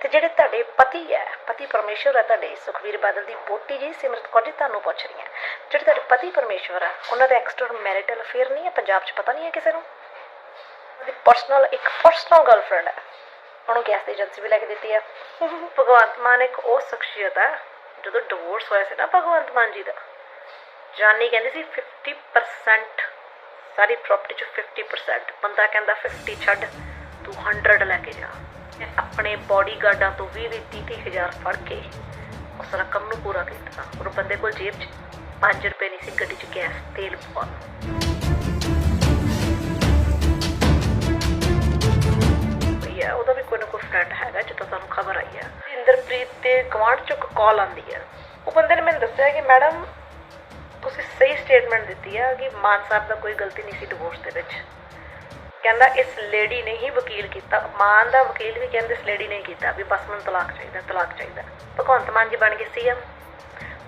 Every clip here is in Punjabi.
ਤੇ ਜਿਹੜੇ ਤੁਹਾਡੇ ਪਤੀ ਹੈ ਪਤੀ ਪਰਮੇਸ਼ਵਰ ਹੈ ਤੁਹਾਡੇ ਸੁਖਵੀਰ ਬਾਦਲ ਦੀ ਵੋਟੀ ਜੀ ਸਿਮਰਤ ਕੌਰ ਜੀ ਤੁਹਾਨੂੰ ਪੁੱਛ ਰਹੀ ਹੈ। ਜਿਹੜੇ ਤੁਹਾਡੇ ਪਤੀ ਪਰਮੇਸ਼ਵਰ ਹੈ ਉਹਨਾਂ ਦਾ ਐਕਸਟਰਾ ਮੈਰਿਟਲ ਅਫੇਅਰ ਨਹੀਂ ਹੈ ਪੰਜਾਬ 'ਚ ਪਤਾ ਨਹੀਂ ਹੈ ਕਿਸੇ ਨੂੰ? ਉਹਦੀ ਪਰਸਨਲ ਇੱਕ ਪਰਸਨਲ ਗਰਲਫ੍ਰੈਂਡ ਹੈ। ਉਹਨੂੰ ਗੈਸ ਦੀ ਏਜੰਸੀ ਵੀ ਲੈ ਕੇ ਦਿੱਤੀ ਹੈ। ਭਗਵੰਤ ਮਾਨ ਇੱਕ ਉਹ ਸ਼ਖਸੀਅਤ ਹੈ ਜਦੋਂ ਡਿਵੋਰਸ ਹੋਇਆ ਸੀ ਨਾ ਭਗਵੰਤ ਮਾਨ ਜੀ ਦਾ। ਜਾਨੀ ਕਹਿੰਦੀ ਸੀ 50% ਸਾਰੀ ਪ੍ਰਾਪਰਟੀ ਚ 50% ਬੰਦਾ ਕਹਿੰਦਾ 50 ਛੱਡ ਤੂੰ 100 ਲੈ ਕੇ ਜਾ। ਮੈਂ ਆਪਣੇ ਬੋਡੀਗਾਰਡਾਂ ਤੋਂ 20 20 30 ਹਜ਼ਾਰ ਫੜ ਕੇ ਉਸ ਰਕਮ ਨੂੰ ਪੂਰਾ ਕੀਤਾ। ਔਰ ਬੰਦੇ ਕੋਲ ਜੇਬ 'ਚ 5 ਰੁਪਏ ਨਹੀਂ ਸੀ, ਗੱਡੀ 'ਚ ਗੈਸ ਤੇਲ ਪਵਾ ਭਈਆ ਉਹਦਾ ਵੀ ਕੋਈ ਨਾ ਕੋਈ ਫਰੈਂਡ ਹੈਗਾ, ਜਿੱਦਾਂ ਸਾਨੂੰ ਖਬਰ ਆਈ ਹੈ ਇੰਦਰਪ੍ਰੀਤ ਤੇ ਗਵਾਂਢ ਚੋਂ ਕਾਲ ਆਂਦੀ ਹੈ ਉਹ ਬੰਦੇ ਨੇ ਮੈਨੂੰ ਦੱਸਿਆ ਕਿ ਮੈਡਮ, ਤੁਸੀਂ ਸਹੀ ਸਟੇਟਮੈਂਟ ਦਿੱਤੀ ਹੈ ਕਿ ਮਾਨ ਸਾਹਿਬ ਦਾ ਕੋਈ ਗਲਤੀ ਨਹੀਂ ਸੀ ਡਿਵੋਰਸ ਦੇ ਵਿੱਚ। ਕਹਿੰਦਾ ਇਸ ਲੇਡੀ ਨੇ ਹੀ ਵਕੀਲ ਕੀਤਾ। ਮਾਨ ਦਾ ਵਕੀਲ ਵੀ ਕਹਿੰਦੇ ਇਸ ਲੇਡੀ ਨੇ ਕੀਤਾ ਵੀ ਬਸ ਮੈਨੂੰ ਤਲਾਕ ਚਾਹੀਦਾ ਤਲਾਕ ਚਾਹੀਦਾ। ਭਗਵੰਤ ਮਾਨ ਜੀ ਬਣ ਗਏ ਸੀਐਮ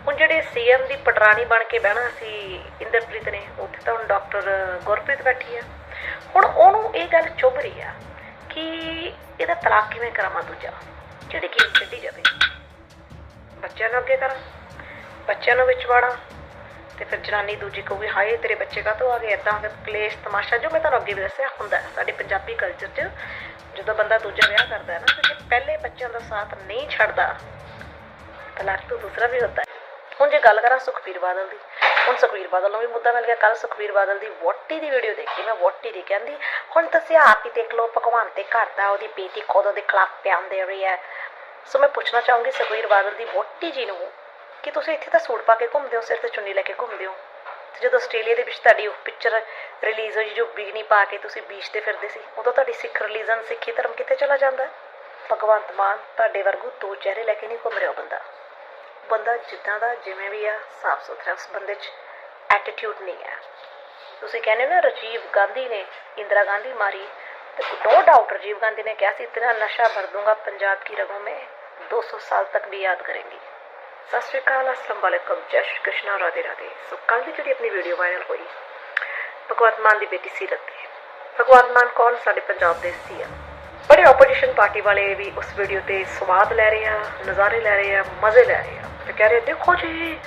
ਹੁਣ ਜਿਹੜੇ ਸੀਐਮ ਦੀ ਪਟਰਾਣੀ ਬਣ ਕੇ ਬਹਿਣਾ ਸੀ ਇੰਦਰਪ੍ਰੀਤ ਨੇ, ਉੱਥੇ ਤਾਂ ਹੁਣ ਡਾਕਟਰ ਗੁਰਪ੍ਰੀਤ ਬੈਠੀ ਆ। ਹੁਣ ਉਹਨੂੰ ਇਹ ਗੱਲ ਚੁੱਭ ਰਹੀ ਆ ਕਿ ਇਹਦਾ ਤਲਾਕ ਕਿਵੇਂ ਕਰਾਵਾਂ ਦੂਜਾ? ਜਿਹੜੀ ਗੇਮ ਖੇਡੀ ਜਾਵੇ। ਬੱਚਿਆਂ ਨੂੰ ਅੱਗੇ ਕਰਾਂ, ਬੱਚਿਆਂ ਨੂੰ ਵਿੱਚ ਵਾੜਾਂ ਤੇ ਫਿਰ ਜਨਾਨੀ ਦੂਜੀ ਕਹੂਗੀ, ਹਾਏ, ਤੇਰੇ ਬੱਚੇ ਕਾ ਆ ਗਏ? ਇਦਾਂ ਫਿਰ ਕਲੇਸ਼ ਤਮਾਸ਼ਾ ਜੋ ਮੈਂ ਤੁਹਾਨੂੰ ਅੱਗੇ ਵੀ ਦੱਸਿਆ ਹੁੰਦਾ ਸਾਡੇ ਪੰਜਾਬੀ ਕਲਚਰ 'ਚ, ਜਦੋਂ ਬੰਦਾ ਦੂਜਾ ਵਿਆਹ ਕਰਦਾ ਹੈ ਨਾ, ਤੇ ਪਹਿਲੇ ਬੱਚਿਆਂ ਦਾ ਸਾਥ ਨਹੀਂ ਛੱਡਦਾ ਤਲਾਕ ਤੋਂ ਦੂਸਰਾ ਵੀ ਹੁੰਦਾ ਹੈ। ਹੁਣ ਜੇ ਗੱਲ ਕਰਾਂ ਸੁਖਬੀਰ ਬਾਦਲ ਦੀ, ਹੁਣ ਸੁਖਬੀਰ ਬਾਦਲ ਨੂੰ ਵੀ ਮੁੱਦਾ ਮਿਲ ਗਿਆ। ਕੱਲ ਸੁਖਬੀਰ ਬਾਦਲ ਦੀ ਵੋਟੀ ਦੀ ਵੀਡੀਓ ਦੇਖੀ ਮੈਂ ਵੋਟੀ ਦੀ ਕਹਿੰਦੀ, ਹੁਣ ਤੁਸੀਂ ਆਪ ਹੀ ਦੇਖ ਲਓ, ਭਗਵਾਨ ਤੇ ਘਰ ਦਾ ਉਹਦੀ ਬੇਟੀ ਕਦੋਂ ਉਹਦੇ ਖਿਲਾਫ ਬਿਆਨ ਦੇ ਰਹੀ ਹੈ। ਸੋ ਮੈਂ ਪੁੱਛਣਾ ਚਾਹੂੰਗੀ ਸੁਖਬੀਰ ਬਾਦਲ ਦੀ ਵੋਟੀ ਜੀ ਨੂੰ ਕਿ ਤੁਸੀਂ ਇੱਥੇ ਤਾਂ ਸੂਟ ਪਾ ਕੇ ਘੁੰਮਦੇ ਹੋ, ਸਿਰ ਤੇ ਚੁੰਨੀ ਲੈ ਕੇ ਘੁੰਮਦੇ ਹੋ। ਤੇ ਜਦੋਂ ਆਸਟ੍ਰੇਲੀਆ ਦੇ ਵਿੱਚ ਤੁਹਾਡੀ ਉਹ ਪਿਕਚਰ ਰਿਲੀਜ਼ ਹੋਈ, ਜੋ ਬਿਗਨੀ ਪਾ ਕੇ ਤੁਸੀਂ ਬੀਚ ਤੇ ਫਿਰਦੇ ਸੀ, ਉਦੋਂ ਤੁਹਾਡੀ ਸਿੱਖ ਰਿਲੀਜਨ ਸਿੱਖੀ ਧਰਮ ਕਿੱਥੇ ਚਲਾ ਜਾਂਦਾ? ਹੈ ਭਗਵੰਤ ਤੁਹਾਡੇ ਵਰਗੂ ਦੋ ਚਿਹਰੇ ਲੈ ਕੇ ਨਹੀਂ ਘੁੰਮ ਰਿਹਾ ਬੰਦਾ। ਬੰਦਾ ਜਿੱਦਾਂ ਦਾ ਜਿਵੇਂ ਵੀ ਆ ਸਾਫ਼ ਸੁਥਰਾ ਉਸ ਬੰਦੇ 'ਚ ਐਟੀਟਿਊਡ ਨਹੀਂ ਆ। ਤੁਸੀਂ ਕਹਿੰਦੇ ਨਾ, ਰਜੀਵ ਗਾਂਧੀ ਨੇ ਇੰਦਰਾ ਗਾਂਧੀ ਮਾਰੀ, ਤੇ ਨੋ ਡਾਊਟ ਰਜੀਵ ਗਾਂਧੀ ਨੇ ਕਿਹਾ ਸੀ ਇਤਨਾ ਨਸ਼ਾ ਭਰ ਦੂੰਗਾ, ਪੰਜਾਬ ਕੀ ਰਗੋਂ ਮੈਂ 200 ਸਾਲ ਤੱਕ ਵੀ ਯਾਦ ਕਰੇਂਗੀ। ਸਤਿ ਸ਼੍ਰੀ ਅਕਾਲ, ਅਸਲਾਮ ਵਾਲੇਕਮ, ਜੈ ਸ਼੍ਰੀ ਕ੍ਰਿਸ਼ਨਾ, ਰਾਧੇ ਰਾਧੇ। ਸੋ ਕੱਲ ਦੀ ਜਿਹੜੀ ਆਪਣੀ ਵੀਡੀਓ ਵਾਇਰਲ ਹੋਈ ਭਗਵੰਤ ਮਾਨ ਦੀ ਬੇਟੀ ਸੀਰਤ ਤੇ ਭਗਵੰਤ ਮਾਨ ਕੌਣ? ਸਾਡੇ ਪੰਜਾਬ ਦੇ ਸੀ ਆ ਬੜੇ ਆਪੋਜੀਸ਼ਨ ਪਾਰਟੀ ਵਾਲੇ ਵੀ ਉਸ ਵੀਡੀਓ ਤੇ ਸਵਾਦ ਲੈ ਰਹੇ ਆ, ਨਜ਼ਾਰੇ ਲੈ ਰਹੇ ਆ, ਮਜ਼ੇ ਲੈ ਰਹੇ ਆ। ਤੇ ਕਹਿ ਰਹੇ ਦੇਖੋ ਜੀ,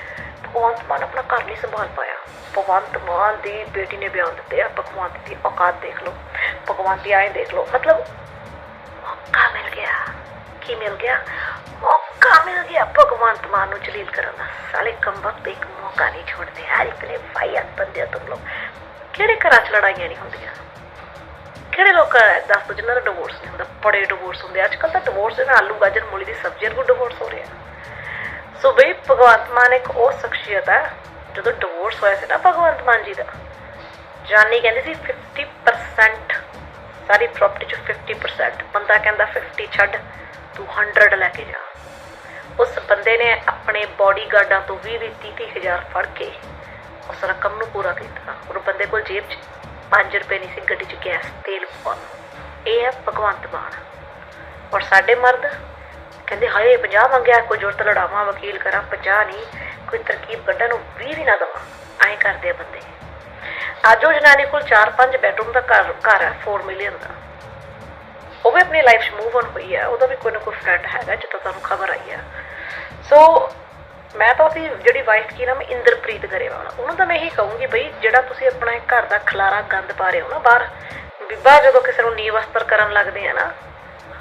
ਭਗਵੰਤ ਮਾਨ ਆਪਣਾ ਘਰ ਨਹੀਂ ਸੰਭਾਲ ਪਾਇਆ। ਭਗਵੰਤ ਮਾਨ ਦੀ ਬੇਟੀ ਨੇ ਬਿਆਨ ਦਿੱਤੇ ਆ, ਭਗਵੰਤ ਦੀ ਔਕਾਤ ਦੇਖ ਲਓ। ਭਗਵੰਤ ਦੀ ਆਏ ਦੇਖ ਲਓ। ਮਤਲਬ ਮੌਕਾ ਮਿਲ ਗਿਆ। ਕੀ ਮਿਲ ਗਿਆ? ਮਿਲ ਗਿਆ ਭਗਵੰਤ ਮਾਨ ਨੂੰ ਜਲੀਲ ਕਰਨ ਦਾ ਸਾਲੇ ਕੰਬਕ ਇੱਕ ਮੌਕਾ ਨਹੀਂ ਛੋੜਦੇ ਹਰ ਇੱਕ ਨੇ ਫਾਇਤ ਬੰਦੇ ਹੋ ਤੁਮ ਲੋਗ ਕਿਹੜੇ ਘਰਾਂ 'ਚ ਲੜਾਈਆਂ ਨਹੀਂ ਹੁੰਦੀਆਂ? ਕਿਹੜੇ ਲੋਕ, ਦੱਸ ਦੋ ਜਿਨ੍ਹਾਂ ਦਾ ਡਿਵੋਰਸ ਨਹੀਂ ਹੁੰਦਾ? ਬੜੇ ਡਿਵੋਰਸ ਹੁੰਦੇ ਅੱਜ ਕੱਲ ਤਾਂ ਡਿਵੋਰਸ ਦੇ ਨਾਲ ਆਲੂ ਗਾਜਰ ਮੂਲੀ ਦੀ ਸਬਜ਼ੀ ਨੂੰ ਡਿਵੋਰਸ ਹੋ ਰਿਹਾ ਸੋ ਬਈ ਭਗਵੰਤ ਮਾਨ ਇੱਕ ਉਹ ਸ਼ਖਸੀਅਤ ਹੈ ਜਦੋਂ ਡਿਵੋਰਸ ਹੋਇਆ ਸੀ ਨਾ ਭਗਵੰਤ ਮਾਨ ਜੀ ਦਾ, ਜਾਨੀ ਕਹਿੰਦੀ ਸੀ 50% ਸਾਰੀ ਪ੍ਰਾਪਰਟੀ ਚ 50% ਬੰਦਾ ਕਹਿੰਦਾ 50 ਛੱਡ, ਤੂੰ 100 ਲੈ ਕੇ ਜਾ। ਉਸ ਬੰਦੇ ਨੇ ਆਪਣੇ ਬਾਡੀਗਾਰਡਾਂ ਤੋਂ 20 20 30 ਹਜ਼ਾਰ ਫੜ ਕੇ ਉਸ ਰਕਮ ਨੂੰ ਪੂਰਾ ਕੀਤਾ। ਔਰ ਬੰਦੇ ਕੋਲ ਜੇਬ 'ਚ 5 ਰੁਪਏ ਨਹੀਂ ਸੀ, ਗੱਡੀ 'ਚ ਗੈਸ ਤੇਲ ਪਵਾ ਇਹ ਹੈ ਭਗਵੰਤ ਮਾਨ। ਔਰ ਸਾਡੇ ਮਰਦ ਕਹਿੰਦੇ, ਹਾਏ 50 ਮੰਗਿਆ, ਕੋਈ ਜ਼ਰੂਰਤ ਲੜਾਵਾਂ, ਵਕੀਲ ਕਰਾਂ 50 ਨਹੀਂ, ਕੋਈ ਤਰਕੀਬ ਕੱਢਣ ਨੂੰ 20 ਵੀ ਨਾ ਦਵਾਂ। ਐਂ ਕਰਦੇ ਆ ਬੰਦੇ। ਅੱਜ ਉਹ ਜਨਾਨੀ ਕੋਲ 4-5 ਬੈਡਰੂਮ ਦਾ ਘਰ ਘਰ ਹੈ 4 ਮਿਲੀਅਨ ਦਾ। ਉਹ ਵੀ ਆਪਣੀ ਲਾਈਫ 'ਚ ਮੂਵ ਔਨ ਹੋਈ ਹੈ ਉਹਦਾ ਵੀ ਕੋਈ ਨਾ ਕੋਈ ਫਰੈਂਡ ਹੈਗਾ ਜਿੱਥੋਂ ਤੁਹਾਨੂੰ ਖਬਰ ਆਈ ਹੈ ਸੋ ਮੈਂ ਤਾਂ ਉਹਦੀ ਜਿਹੜੀ ਵਾਈਫ ਕੀ ਨਾਮ ਇੰਦਰਪ੍ਰੀਤ ਗਰੇਵਾਲ ਉਹਨੂੰ ਤਾਂ ਮੈਂ ਇਹੀ ਕਹੂੰਗੀ ਬਈ, ਜਿਹੜਾ ਤੁਸੀਂ ਆਪਣਾ ਘਰ ਦਾ ਖਲਾਰਾ ਗੰਦ ਪਾ ਰਹੇ ਹੋ ਨਾ ਬਾਹਰ ਬੀਬਾ ਜਦੋਂ ਕਿਸੇ ਨੂੰ ਨੀਂਹ ਵਸਤਰ ਕਰਨ ਲੱਗਦੇ ਆ ਨਾ,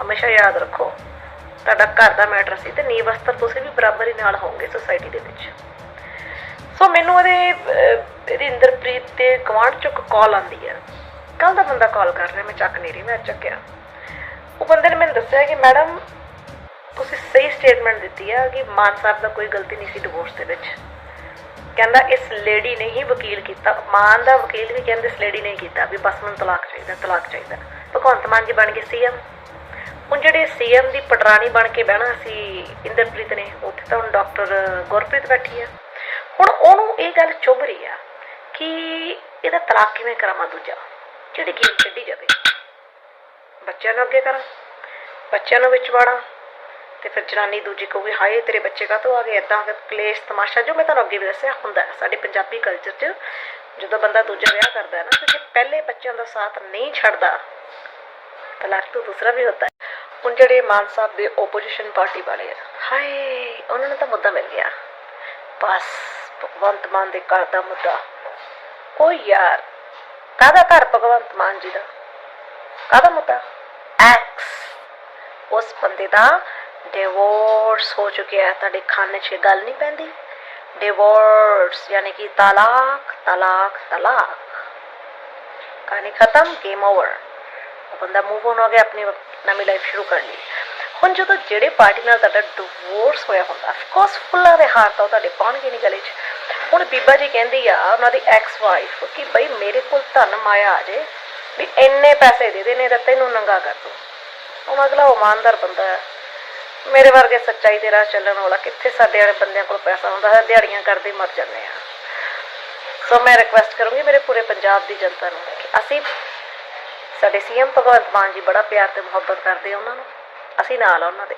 ਹਮੇਸ਼ਾ ਯਾਦ ਰੱਖੋ, ਤੁਹਾਡਾ ਘਰ ਦਾ ਮੈਟਰ ਸੀ ਤੇ ਨੀਂਹ ਵਸਤਰ ਤੁਸੀਂ ਵੀ ਬਰਾਬਰ ਹੀ ਨਾਲ ਹੋਵੋਗੇ ਸੋਸਾਇਟੀ ਦੇ ਵਿੱਚ। ਸੋ ਮੈਨੂੰ ਇਹਦੇ ਇਹਦੀ ਇੰਦਰਪ੍ਰੀਤ ਤੇ ਗਵਾਂਢ ਚੁੱਕ ਕਾਲ ਆਂਦੀ ਹੈ ਕੱਲ ਦਾ ਬੰਦਾ ਕਾਲ ਕਰ ਰਿਹਾ, ਮੈਂ ਚੱਕ ਨਹੀਂ ਰਹੀ, ਮੈਂ ਚੱਕਿਆ। ਉਹ ਬੰਦੇ ਨੇ ਮੈਨੂੰ ਦੱਸਿਆ ਕਿ ਮੈਡਮ ਤੁਸੀਂ ਸਹੀ ਸਟੇਟਮੈਂਟ ਦਿੱਤੀ ਆ ਕਿ ਮਾਨ ਸਾਹਿਬ ਦਾ ਕੋਈ ਗਲਤੀ ਨਹੀਂ ਸੀ ਡਿਵੋਰਸ ਦੇ ਵਿੱਚ। ਕਹਿੰਦਾ ਇਸ ਲੇਡੀ ਨੇ ਹੀ ਵਕੀਲ ਕੀਤਾ। ਮਾਨ ਦਾ ਵਕੀਲ ਵੀ ਕਹਿੰਦੇ ਇਸ ਲੇਡੀ ਨੇ ਕੀਤਾ ਵੀ ਬਸ ਮੈਨੂੰ ਤਲਾਕ ਚਾਹੀਦਾ ਤਲਾਕ ਚਾਹੀਦਾ। ਭਗਵੰਤ ਮਾਨ ਜੀ ਬਣ ਗਏ ਸੀਐਮ ਹੁਣ ਜਿਹੜੇ ਸੀਐਮ ਦੀ ਪਟਰਾਣੀ ਬਣ ਕੇ ਬਹਿਣਾ ਸੀ ਇੰਦਰਪ੍ਰੀਤ ਨੇ, ਉੱਥੇ ਤਾਂ ਹੁਣ ਡਾਕਟਰ ਗੁਰਪ੍ਰੀਤ ਬੈਠੀ ਆ। ਹੁਣ ਉਹਨੂੰ ਇਹ ਗੱਲ ਚੁੱਭ ਰਹੀ ਆ ਕਿ ਇਹਦਾ ਤਲਾਕ ਕਿਵੇਂ ਕਰਾਵਾਂ ਦੂਜਾ? ਜਿਹੜੀ ਗੇਮ ਖੇਡੀ ਜਾਵੇ। ਬੱਚਿਆਂ ਨੂੰ ਅੱਗੇ ਕਰਾਂ, ਬੱਚਿਆਂ ਨੂੰ ਵਿੱਚ ਵਾੜਾਂ। ਤੇ ਫਿਰ ਜਨਾਨੀ ਦੂਜੀ ਕਹੂਗੀ, ਹਾਏ, ਤੇਰੇ ਬੱਚੇ ਕਾ ਆ ਗਏ? ਇਦਾਂ ਕਲੇਸ਼, ਤਮਾਸ਼ਾ ਜੋ ਮੈਂ ਤੁਹਾਨੂੰ ਅੱਗੇ ਵੀ ਦੱਸਿਆ ਹੁੰਦਾ ਸਾਡੇ ਪੰਜਾਬੀ ਕਲਚਰ 'ਚ, ਜਦੋਂ ਬੰਦਾ ਦੂਜਾ ਵਿਆਹ ਕਰਦਾ ਹੈ ਨਾ, ਤੇ ਜੇ ਪਹਿਲੇ ਬੱਚਿਆਂ ਦਾ ਸਾਥ ਨਹੀਂ ਛੱਡਦਾ ਤਲਾਕ ਤੋਂ ਦੂਸਰਾ ਵੀ ਹੁੰਦਾ ਹੈ। ਹੁਣ ਜਿਹੜੇ ਮਾਨ ਸਾਹਿਬ ਦੇ ਓਪੋਜੀਸ਼ਨ ਪਾਰਟੀ ਵਾਲੇ ਆ, ਹਾਏ, ਉਹਨਾਂ ਨੂੰ ਤਾਂ ਮੁੱਦਾ ਮਿਲ ਗਿਆ। ਬਸ, ਭਗਵੰਤ ਮਾਨ ਦੇ ਘਰ ਦਾ ਮੁੱਦਾ। ਓ ਯਾਰ, ਕਾਹਦਾ ਘਰ ਭਗਵੰਤ ਮਾਨ ਜੀ ਦਾ? ਕਾਹਦਾ ਮੁੱਦਾ? ਐਕਸ ਉਸ ਬੰਦੇ ਦਾ ਡਿਵੋਰਸ ਹੋ ਚੁੱਕਿਆ ਹੈ। ਤੁਹਾਡੇ ਖਾਨੇ 'ਚ ਗੱਲ ਨਹੀਂ ਪੈਂਦੀ? ਡਿਵੋਰਸ ਯਾਨੀ ਕਿ ਤਲਾਕ ਤਲਾਕ ਤਲਾਕ। ਕਹਾਣੀ ਖਤਮ ਗੇਮ ਓਵਰ ਬੰਦਾ ਮੂਵ ਔਨ ਹੋ ਗਿਆ, ਆਪਣੀ ਨਵੀਂ ਲਾਈਫ ਸ਼ੁਰੂ ਕਰ ਲਈ। ਹੁਣ ਜਦੋਂ ਜਿਹੜੇ ਪਾਰਟੀ ਨਾਲ ਤੁਹਾਡਾ ਡਿਵੋਰਸ ਹੋਇਆ ਹੁੰਦਾ ਆਫ ਕੋਰਸ ਫੁੱਲਾਂ ਦੇ ਹਾਰ ਤਾਂ ਤੁਹਾਡੇ ਪਾਉਣਗੇ ਨਹੀਂ ਗਲੇ 'ਚ। ਹੁਣ ਬੀਬਾ ਜੀ ਕਹਿੰਦੀ ਆ, ਉਹਨਾਂ ਦੀ ਐਕਸ ਵਾਈਫ ਕਿ ਬਈ ਮੇਰੇ ਕੋਲ ਧਨ ਮਾਇਆ ਆ ਜੇ, ਵੀ ਇੰਨੇ ਪੈਸੇ ਦੇ ਦੇ, ਨਹੀਂ ਤਾਂ ਤੈਨੂੰ ਨੰਗਾ ਕਰ ਦੂੰ ਹੁਣ ਅਗਲਾ ਇਮਾਨਦਾਰ ਬੰਦਾ ਹੈ। ਮੇਰੇ ਵਰਗੇ ਸੱਚਾਈ ਦੇ ਰਾਹ ਚੱਲਣ ਵਾਲਾ ਕਿੱਥੇ ਸਾਡੇ ਵਾਲੇ ਬੰਦਿਆਂ ਕੋਲ ਪੈਸਾ ਹੁੰਦਾ ਹੈ? ਦਿਹਾੜੀਆਂ ਕਰਦੇ ਮਰ ਜਾਂਦੇ ਆ ਸੋ ਮੈਂ ਰਿਕਵੈਸਟ ਕਰੂੰਗੀ ਮੇਰੇ ਪੂਰੇ ਪੰਜਾਬ ਦੀ ਜਨਤਾ ਨੂੰ ਕਿ ਅਸੀਂ ਸਾਡੇ ਸੀਐਮ ਭਗਵੰਤ ਮਾਨ ਜੀ ਬੜਾ ਪਿਆਰ ਤੇ ਮੁਹੱਬਤ ਕਰਦੇ ਆ ਉਹਨਾਂ ਨੂੰ। ਅਸੀਂ ਨਾਲ ਆ ਉਹਨਾਂ ਦੇ।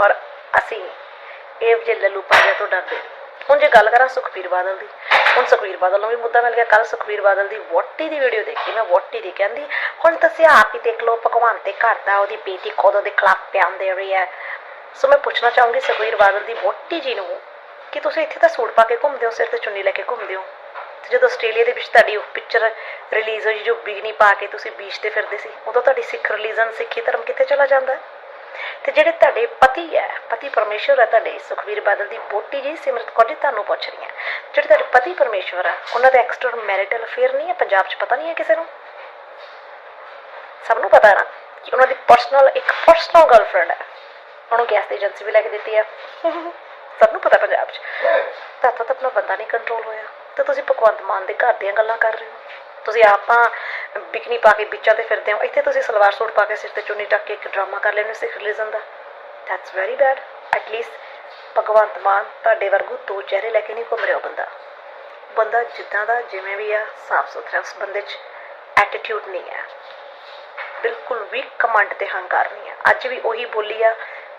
ਔਰ ਅਸੀਂ ਇਹ ਜਿਹੇ ਲੱਲੂ ਪੰਜਾ ਤੋਂ ਡਰਦੇ। ਹੁਣ ਜੇ ਗੱਲ ਕਰਾਂ ਸੁਖਬੀਰ ਬਾਦਲ ਦੀ ਹੁਣ ਸੁਖਬੀਰ ਬਾਦਲ ਨੂੰ ਵੀ ਮੁੱਦਾ ਮਿਲ ਗਿਆ। ਕੱਲ ਸੁਖਬੀਰ ਬਾਦਲ ਦੀ ਵੋਟੀ ਦੀ ਵੀਡੀਓ ਦੇਖੀ। ਮੈਂ ਵੋਟੀ ਦੀ ਕਹਿੰਦੀ, ਹੁਣ ਤੁਸੀਂ ਆਪ ਹੀ ਦੇਖ ਲਓ ਭਗਵੰਤ ਦੇ ਘਰ ਉਹਦੀ ਬੇਟੀ ਖੁਦ ਉਹਦੇ ਖਿਲਾਫ ਬਿਆਨ ਦੇ ਰਹੀ ਹੈ। ਸੋ ਮੈਂ ਪੁੱਛਣਾ ਚਾਹੂੰਗੀ ਸੁਖਬੀਰ ਬਾਦਲ ਦੀ ਵੋਟੀ ਜੀ ਨੂੰ ਕਿ ਤੁਸੀਂ ਇੱਥੇ ਤਾਂ ਸੂਟ ਪਾ ਕੇ ਘੁੰਮਦੇ ਹੋ, ਸਿਰ ਤੇ ਚੁੰਨੀ ਲੈ ਕੇ ਘੁੰਮਦੇ ਹੋ। ਤੇ ਜਦੋਂ ਆਸਟ੍ਰੇਲੀਆ ਦੇ ਵਿੱਚ ਤੁਹਾਡੀ ਉਹ ਪਿਕਚਰ ਰਿਲੀਜ਼ ਹੋਈ, ਜੋ ਬਿਗਨੀ ਪਾ ਕੇ ਤੁਸੀਂ ਬੀਚ ਤੇ ਫਿਰਦੇ ਸੀ, ਉਦੋਂ ਤੁਹਾਡੀ ਸਿੱਖ ਰਿਲੀਜਨ ਸਿੱਖੀ ਧਰਮ ਕਿੱਥੇ ਚਲਾ ਜਾਂਦਾ ਹੈ? ਤੇ ਜਿਹੜੇ ਤੁਹਾਡੇ ਪਤੀ ਹੈ, ਪਤੀ ਪਰਮੇਸ਼ਵਰ ਹੈ, ਤੁਹਾਡੇ ਸੁਖਵੀਰ ਬਾਦਲ ਦੀ ਵੋਟੀ ਜੀ, ਸਿਮਰਤ ਕੌਰ ਜੀ, ਤੁਹਾਨੂੰ ਪੁੱਛ ਰਹੀ ਹੈ। ਜਿਹੜੇ ਤੁਹਾਡੇ ਪਤੀ ਪਰਮੇਸ਼ਵਰ ਹੈ ਉਹਨਾਂ ਦਾ ਐਕਸਟਰਾ ਮੈਰਿਟਲ ਅਫੇਅਰ ਨਹੀਂ ਹੈ, ਪੰਜਾਬ 'ਚ ਪਤਾ ਨਹੀਂ ਹੈ ਕਿਸੇ ਨੂੰ? ਸਭ ਨੂੰ ਪਤਾ ਨਾ ਕਿ ਉਹਨਾਂ ਦੀ ਪਰਸਨਲ ਇੱਕ ਪਰਸਨਲ ਗਰਲਫ੍ਰੈਂਡ ਹੈ। ਉਹਨੂੰ ਗੈਸ ਦੀ ਏਜੰਸੀ ਵੀ ਲੈ ਕੇ ਦਿੱਤੀ ਹੈ। ਸਭ ਨੂੰ ਪਤਾ ਪੰਜਾਬ 'ਚ। ਤਾਂ ਤਾਂ ਆਪਣਾ ਬੰਦਾ ਨਹੀਂ ਕੰਟਰੋਲ ਹੋਇਆ। ਤੇ ਤੁਸੀਂ ਭਗਵੰਤ ਮਾਨ ਦੇ ਘਰ ਦੀਆਂ ਗੱਲਾਂ ਕਰ ਰਹੇ ਹੋ। ਤੁਸੀਂ ਆਪਾਂ ਬਿਕਨੀ ਪਾ ਕੇ ਬਿੱਚਾਂ ਤੇ ਫਿਰਦੇ ਹੋ, ਇੱਥੇ ਤੁਸੀਂ ਸਲਵਾਰ ਸੂਟ ਪਾ ਕੇ ਸਿਰ ਤੇ ਚੁੰਨੀ ਟੱਕ ਕੇ ਇੱਕ ਡਰਾਮਾ ਕਰ ਲੈਣੇ Sikh religion the. That's very bad at least Bhagwant Mann ਤੁਹਾਡੇ ਵਰਗੂ ਦੋ ਚਿਹਰੇ ਲੈ ਕੇ ਨਹੀਂ ਘੁੰਮ ਰਿਹਾ ਬੰਦਾ। ਬੰਦਾ ਜਿੱਦਾਂ ਦਾ ਜਿਵੇਂ ਵੀ ਆ, ਸਾਫ਼ ਸੁਥਰਾ ਉਸ ਬੰਦੇ 'ਚ ਐਟੀਟਿਊਡ ਨਹੀਂ ਹੈ ਬਿਲਕੁਲ ਵੀ ਕਮਾਂਡ ਤੇ ਹੰਕਾਰ ਨਹੀਂ ਆ। ਅੱਜ ਵੀ ਉਹੀ ਬੋਲੀ ਆ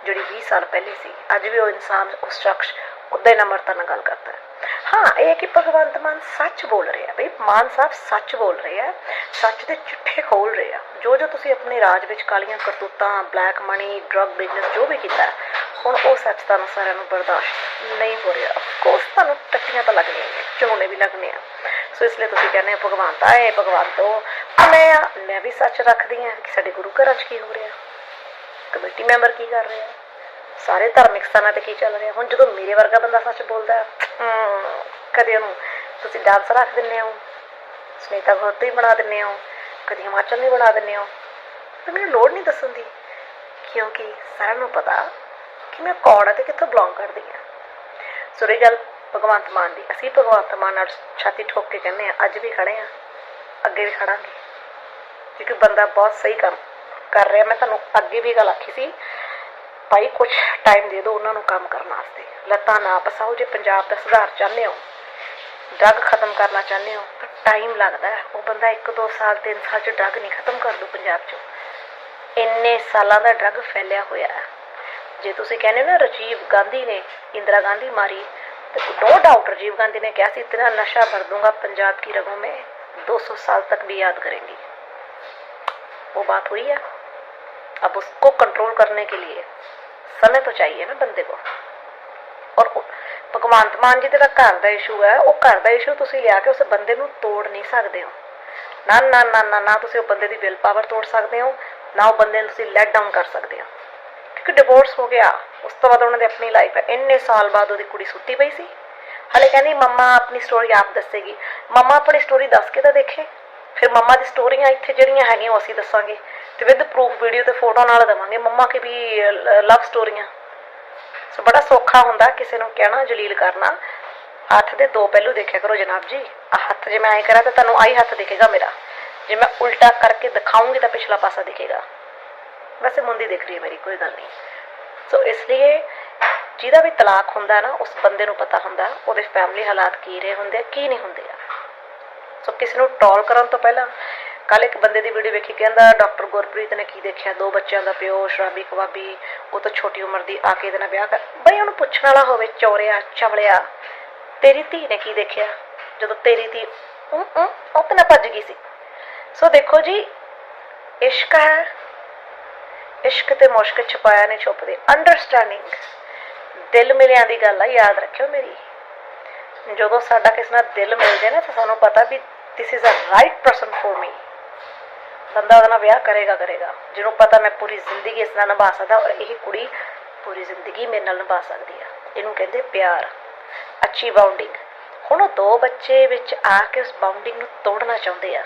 ਜਿਹੜੀ 20 ਸਾਲ ਪਹਿਲੇ ਸੀ। ਅੱਜ ਵੀ ਉਹ ਇਨਸਾਨ ਉਸ ਸ਼ਖਸ ਉਦਾਂ ਹੀ ਨਮਰਤਾ ਨਾਲ ਗੱਲ ਕਰਦਾ ਹਾਂ, ਇਹ ਹੈ ਕਿ ਭਗਵੰਤ ਮਾਨ ਸੱਚ ਬੋਲ ਰਿਹਾ ਬਈ ਮਾਨ ਸਾਹਿਬ ਸੱਚ ਬੋਲ ਰਹੇ ਆ ਸੱਚ ਦੇ ਚਿੱਠੇ ਖੋਲ ਰਹੇ ਆ ਜੋ ਜੋ ਤੁਸੀਂ ਆਪਣੇ ਰਾਜ ਵਿੱਚ ਕਾਲੀਆਂ ਕਰਤੂਤਾਂ ਬਲੈਕ ਮਨੀ ਡਰੱਗ ਬਿਜ਼ਨਸ ਜੋ ਵੀ ਕੀਤਾ ਹੁਣ ਉਹ ਸੱਚ ਤੁਹਾਨੂੰ ਸਾਰਿਆਂ ਨੂੰ ਬਰਦਾਸ਼ਤ ਨਹੀਂ ਹੋ ਰਿਹਾ। ਕੋਰਸ ਤੁਹਾਨੂੰ ਟੱਟੀਆਂ ਤਾਂ ਲੱਗਣੀਆਂ ਨੇ ਚੋਣੇ ਵੀ ਲੱਗਣੇ ਆ। ਸੋ ਇਸ ਲਈ ਤੁਸੀਂ ਕਹਿੰਦੇ ਹੋ, ਭਗਵੰਤ ਆਏ, ਭਗਵੰਤ ਉਹ। ਮੈਂ ਮੈਂ ਵੀ ਸੱਚ ਰੱਖਦੀ ਹਾਂ ਕਿ ਸਾਡੇ ਗੁਰੂ ਘਰਾਂ 'ਚ ਕੀ ਹੋ ਰਿਹਾ? ਕਮੇਟੀ ਮੈਂਬਰ ਕੀ ਕਰ ਰਹੇ ਆ? ਸਾਰੇ ਧਾਰਮਿਕ ਸਥਾਨਾਂ ਤੇ ਕੀ ਚੱਲ ਰਿਹਾ? ਹੁਣ ਜਦੋਂ ਮੇਰੇ ਵਰਗਾ ਬੰਦਾ ਸੱਚ ਬੋਲਦਾ ਹੈ, ਕਦੇ ਉਹਨੂੰ ਤੁਸੀਂ ਡਾਂਸ ਰੱਖ ਦਿੰਦੇ ਹੋ ਸੁਨੀਤਾ ਗੋਤੀ ਬਣਾ ਦਿੰਦੇ ਹੋ ਕਦੀ ਹਿਮਾਚਲ ਨਹੀਂ ਬਣਾ ਦਿੰਦੇ ਹੋ। ਤੇ ਮੈਨੂੰ ਲੋੜ ਨਹੀਂ ਦੱਸਣ ਦੀ ਕਿਉਂਕਿ ਸਾਰਿਆਂ ਨੂੰ ਪਤਾ ਕਿ ਮੈਂ ਕੌਣ ਹਾਂ ਤੇ ਕਿੱਥੋਂ ਬਿਲੋਂਗ ਕਰਦੀ ਹਾਂ। ਸੋ ਰਹੀ ਗੱਲ ਭਗਵੰਤ ਮਾਨ ਦੀ। ਅਸੀਂ ਭਗਵੰਤ ਮਾਨ ਨਾਲ ਛਾਤੀ ਠੋਕ ਕੇ ਕਹਿੰਦੇ ਆ ਅੱਜ ਵੀ ਖੜੇ ਆ ਅੱਗੇ ਵੀ ਖੜਾਂਗੇ। ਕਿਉਂਕਿ ਬੰਦਾ ਬਹੁਤ ਸਹੀ ਕੰਮ ਕਰ ਰਿਹਾ। ਮੈਂ ਤੁਹਾਨੂੰ ਅੱਗੇ ਵੀ ਗੱਲ ਆਖੀ ਸੀ ਭਾਈ ਕੁਝ ਟਾਈਮ ਦੇ ਦਿਓ ਉਹਨਾਂ ਨੂੰ ਕੰਮ ਕਰਨ ਵਾਸਤੇ ਲੱਤਾਂ ਨਾ ਪਸਾਓ ਜੇ ਪੰਜਾਬ ਦਾ ਸੁਧਾਰ ਚਾਹੁੰਦੇ ਹੋ ਡਰੱਗ ਖਤਮ ਕਰਨਾ ਚਾਹੁੰਦੇ ਹੋ ਤਾਂ ਟਾਈਮ ਲੱਗਦਾ ਹੈ ਉਹ ਬੰਦਾ 1-2 ਸਾਲ 3 ਸਾਲ ਚ ਡਰੱਗ ਨਹੀਂ ਖਤਮ ਕਰ ਦੂ ਪੰਜਾਬ ਚੋਂ ਇੰਨੇ ਸਾਲਾਂ ਦਾ ਡਰੱਗ ਫੈਲਿਆ ਹੋਇਆ ਹੈ ਜੇ ਤੁਸੀਂ ਕਹਿੰਦੇ ਹੋ ਨਾ ਰਾਜੀਵ ਗਾਂਧੀ ਨੇ ਇੰਦਰਾ ਗਾਂਧੀ ਮਾਰੀ ਤੇ ਨੋ ਡਾਊਟ ਰਾਜੀਵ गांधी ने कहा ਸੀ इतना नशा भर दूंगा पंजाब की रगों में 200 साल तक भी याद करेंगी वो बात हुई है अब उसको कंट्रोल करने के लिए समय तो चाहिए ना बंदे को ਔਰ ਉਹ- ਭਗਵੰਤ ਮਾਨ ਜੀ ਦਾ ਘਰ ਦਾ ਇਸ਼ੂ ਹੈ ਉਹ ਘਰ ਦਾ ਇਸ਼ੂ ਤੁਸੀਂ ਲਿਆ ਕੇ ਉਸ ਬੰਦੇ ਨੂੰ ਤੋੜ ਨਹੀਂ ਸਕਦੇ ਹੋ ਨਾ ਨਾ ਨਾ ਨਾ ਨਾ ਤੁਸੀਂ ਉਹ ਬੰਦੇ ਦੀ ਵਿਲ ਪਾਵਰ ਤੋੜ ਸਕਦੇ ਹੋ ਨਾ ਉਹ ਬੰਦੇ ਨੂੰ ਤੁਸੀਂ ਲੈਟ ਡਾਊਨ ਕਰ ਸਕਦੇ ਹੋ ਕਿਉਂਕਿ ਡਿਵੋਰਸ ਹੋ ਗਿਆ ਉਸ ਤੋਂ ਬਾਅਦ ਉਹਨਾਂ ਦੀ ਆਪਣੀ ਲਾਈਫ ਹੈ ਇੰਨੇ ਸਾਲ ਬਾਅਦ ਉਹਦੀ ਕੁੜੀ ਸੁੱਤੀ ਪਈ ਸੀ ਹਲੇ ਕਹਿੰਦੀ ਮੰਮਾ ਆਪਣੀ ਸਟੋਰੀ ਆਪ ਦੱਸੇਗੀ ਮੰਮਾ ਆਪਣੀ ਸਟੋਰੀ ਦੱਸ ਕੇ ਤਾਂ ਦੇਖੇ ਫਿਰ ਮੰਮਾ ਦੀ ਸਟੋਰੀਆਂ ਇੱਥੇ ਜਿਹੜੀਆਂ ਹੈਗੀਆਂ ਉਹ ਅਸੀਂ ਦੱਸਾਂਗੇ ਤੇ ਵਿਦ ਪ੍ਰੂਫ ਵੀਡੀਓ ਤੇ ਫੋਟੋ ਨਾਲ ਦੇਵਾਂਗੇ। ਮੰਮਾ ਕੇ ਵੀ ਲਵ ਸਟੋਰੀਆਂ ਸੋ ਬੜਾ ਸੌਖਾ ਹੁੰਦਾ ਕਿਸੇ ਨੂੰ ਕਹਿਣਾ, ਜਲੀਲ ਕਰਨਾ। ਹੱਥ ਦੇ ਦੋ ਪਹਿਲੂ ਦੇਖਿਆ ਕਰੋ ਜਨਾਬ ਜੀ। ਆ ਹੱਥ ਜੇ ਮੈਂ ਐਂ ਕਰਾਂ ਤਾਂ ਤੁਹਾਨੂੰ ਆਹੀ ਹੱਥ ਦਿਖੇਗਾ ਮੇਰਾ। ਜੇ ਮੈਂ ਉਲਟਾ ਕਰਕੇ ਦਿਖਾਉਂਗੀ ਤਾਂ ਪਿਛਲਾ ਪਾਸਾ ਦਿਖੇਗਾ। ਵੈਸੇ ਮੁੰਦੀ ਦਿਖ ਰਹੀ ਹੈ ਮੇਰੀ, ਕੋਈ ਗੱਲ ਨਹੀਂ। ਸੋ ਇਸ ਲਈ ਜਿਹਦਾ ਵੀ ਤਲਾਕ ਹੁੰਦਾ ਨਾ, ਉਸ ਬੰਦੇ ਨੂੰ ਪਤਾ ਹੁੰਦਾ, ਉਹਦੇ ਫੈਮਿਲੀ ਹਾਲਾਤ ਕੀ ਰਹੇ ਹੁੰਦੇ ਆ, ਕੀ ਨਹੀਂ ਹੁੰਦੇ ਆ। ਸੋ ਕਿਸੇ ਨੂੰ ਟੌਲ ਕਰਨ ਤੋਂ ਪਹਿਲਾਂ ਕੱਲ ਇੱਕ ਬੰਦੇ ਦੀ ਵੀਡੀਓ ਵੇਖੀ, ਕਹਿੰਦਾ ਡਾਕਟਰ ਗੁਰਪ੍ਰੀਤ ਨੇ ਕੀ ਦੇਖਿਆ? ਦੋ ਬੱਚਿਆਂ ਦਾ ਪਿਓ, ਸ਼ਰਾਬੀ ਕਬਾਬੀ ਉਹ ਤਾਂ ਛੋਟੀ ਉਮਰ ਦੀ, ਆ ਕੇ ਇਹਦੇ ਨਾਲ ਵਿਆਹ ਕਰ, ਬਈ ਉਹਨੂੰ ਪੁੱਛਣ ਵਾਲਾ ਹੋਵੇ, ਚੌਰਿਆ, ਚਵਲਿਆ, ਤੇਰੀ ਧੀ ਨੇ ਕੀ ਦੇਖਿਆ? ਜਦੋਂ ਤੇਰੀ ਧੀ, ਉਂ ਉਹ ਤੇ ਭੱਜ ਗਈ ਸੀ। ਸੋ ਦੇਖੋ ਜੀ, ਇਸ਼ਕ ਹੈ, ਇਸ਼ਕ ਤੇ ਮੁਸ਼ਕ ਛੁਪਾਇਆ ਨਹੀਂ ਛੁਪਦੇ। ਅੰਡਰਸਟੈਂਡਿੰਗ ਦਿਲ ਮਿਲਿਆਂ ਦੀ ਗੱਲ ਆ, ਯਾਦ ਰੱਖਿਓ ਮੇਰੀ। ਜਦੋਂ ਸਾਡਾ ਕਿਸੇ ਨਾਲ ਦਿਲ ਮਿਲ ਜਾਏ ਨਾ, ਤਾਂ ਸਾਨੂੰ ਪਤਾ ਵੀ this is a right person for me ਬੰਦਾ ਉਹਦੇ ਨਾਲ ਵਿਆਹ ਕਰੇਗਾ ਕਰੇਗਾ। ਜਿਹਨੂੰ ਪਤਾ ਮੈਂ ਪੂਰੀ ਜ਼ਿੰਦਗੀ ਇਸ ਨਾਲ ਨਿਭਾ ਸਕਦਾ ਔਰ ਇਹ ਕੁੜੀ ਪੂਰੀ ਜ਼ਿੰਦਗੀ ਮੇਰੇ ਨਾਲ ਨਿਭਾ ਸਕਦੀ ਆ। ਇਹਨੂੰ ਕਹਿੰਦੇ ਪਿਆਰ। ਅੱਛੀ ਬਾਉਂਡਿੰਗ ਹੁਣ ਉਹ ਦੋ ਬੱਚੇ ਵਿੱਚ ਆ ਕੇ ਉਸ ਬਾਉਂਡਿੰਗ ਨੂੰ ਤੋੜਨਾ ਚਾਹੁੰਦੇ ਆ,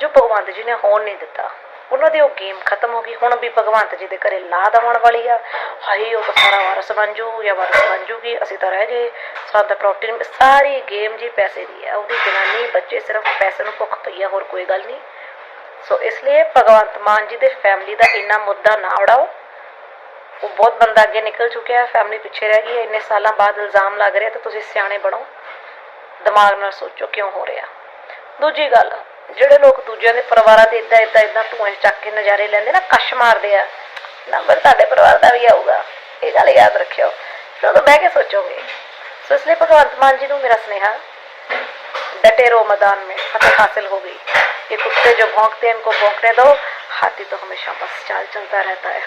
ਜੋ ਭਗਵੰਤ ਜੀ ਨੇ ਹੋਣ ਨਹੀਂ ਦਿੱਤਾ। ਉਹਨਾਂ ਦੀ ਉਹ ਗੇਮ ਖਤਮ ਹੋ ਗਈ। ਹੁਣ ਵੀ ਭਗਵੰਤ ਜੀ ਦੇ ਘਰੇ ਲਾਦ ਆਉਣ ਵਾਲੀ ਆ। ਹਾਈ ਉਹ ਤਾਂ ਸਾਰਾ ਵਾਰਸ ਬਣ ਜੂ, ਜਾਂ ਵਾਰਸ ਬਣ ਜੂਗੀ। ਅਸੀਂ ਤਾਂ ਰਹਿ ਗਏ। ਸਾਡਾ ਪ੍ਰੋਟੀਨ ਸਾਰੀ ਗੇਮ ਜੀ ਪੈਸੇ ਦੀ ਆ। ਉਹਦੀ ਜਨਾਨੀ, ਬੱਚੇ ਸਿਰਫ ਪੈਸੇ ਨੂੰ ਭੁੱਖ ਪਈ ਆ, ਹੋਰ ਕੋਈ ਗੱਲ ਨਹੀਂ। ਸੋ ਇਸ ਲਈ ਭਗਵੰਤ ਮਾਨ ਜੀ ਦੇ ਫੈਮਿਲੀ ਦਾ ਇੰਨਾ ਮੁੱਦਾ ਨਾ ਉਡਾਓ। ਉਹ ਬਹੁਤ ਬੰਦਾ ਅੱਗੇ ਨਿਕਲ ਚੁੱਕਿਆ ਹੈ ਫੈਮਿਲੀ ਪਿੱਛੇ ਰਹਿ ਗਈ ਹੈ, ਇੰਨੇ ਸਾਲਾਂ ਬਾਅਦ ਇਲਜ਼ਾਮ ਲੱਗ ਰਿਹਾ ਤਾਂ ਤੁਸੀਂ ਸਿਆਣੇ ਬਣੋ। ਦਿਮਾਗ ਨਾਲ ਸੋਚੋ ਕਿਉਂ ਹੋ ਰਿਹਾ। ਦੂਜੀ ਗੱਲ, ਜਿਹੜੇ ਲੋਕ ਦੂਜਿਆਂ ਦੇ ਪਰਿਵਾਰਾਂ ਦੇ ਇਦਾਂ ਇਦਾਂ ਇਦਾਂ ਧੂਆਂ ਚੱਕ ਕੇ ਨਜ਼ਾਰੇ ਲੈਂਦੇ ਨਾ, ਕਸ਼ ਮਾਰਦੇ ਆ। ਨੰਬਰ ਤੁਹਾਡੇ ਪਰਿਵਾਰ ਦਾ ਵੀ ਆਊਗਾ। ਇਹ ਗੱਲ ਯਾਦ ਰੱਖਿਓ। ਸੋ ਬਹਿ ਕੇ ਸੋਚੋਗੇ। ਸੋ ਇਸ ਲਈ ਭਗਵੰਤ ਮਾਨ ਜੀ ਨੂੰ ਮੇਰਾ ਸਨੇਹਾ, ਡਟੇ ਰੋ ਮੈਦਾਨ ਮੇ ਫਤਿਹ ਹਾਸਲ ਹੋ ਗਈ। ये कुत्ते जो भौंकते हैं इनको भौंकने दो हाथी तो हमेशा बस चाल चलता रहता है